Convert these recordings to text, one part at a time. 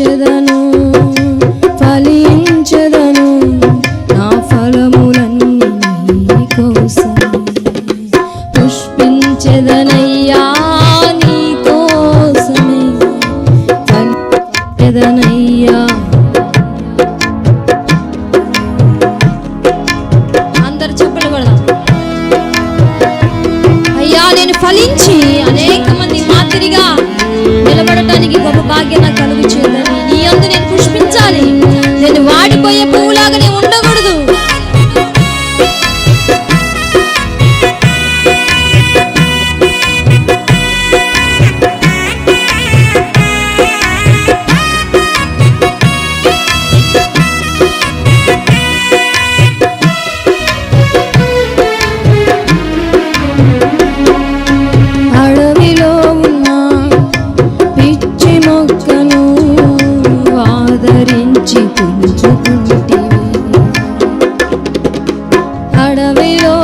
ఫలించదను ఫలించదను నా ఫలములన్నీ కోసం. పుష్పించదనయ్యా నీ ఫలించదనయ్యా అందరు చెప్పండి కూడా అయ్యా నేను ఫలించి అనేక మంది మాదిరిగా నిలబడటానికి గొప్ప భాగ్యం నాకు కలుగుతుందని 연근에 தடவையோ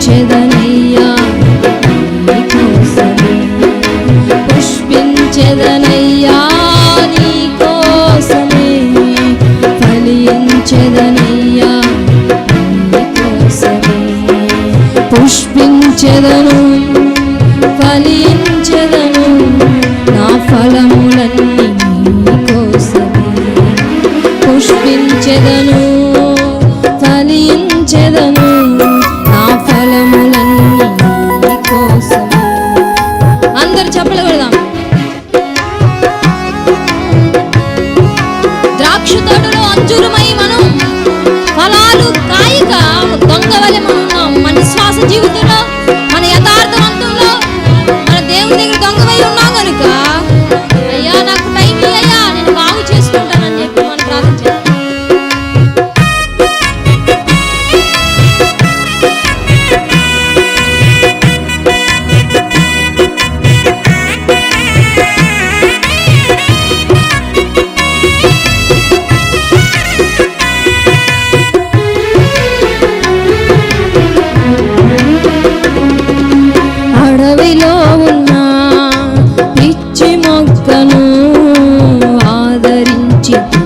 పుష్పించెదనయ్యా పుష్పించెదనయ్యా. నీ కోసమే ఫలించెదనయ్యా. కోసమే పుష్పించెదను ఫలించెదను. నా ఫలములన్నీ కోసమే పుష్పించెదను ఫలించెదను. Gucci.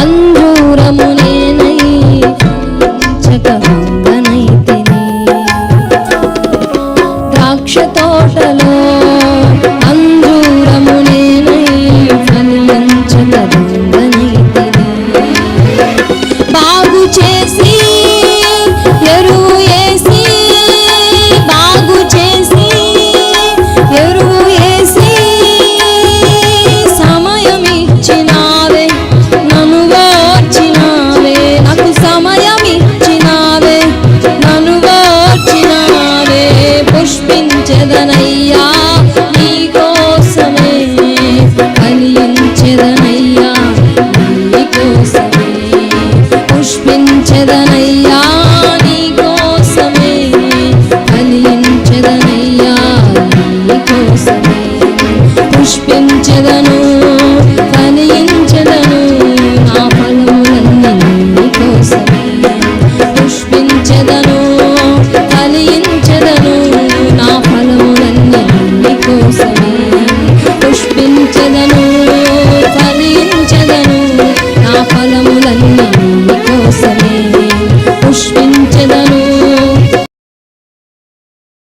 அந்த Isso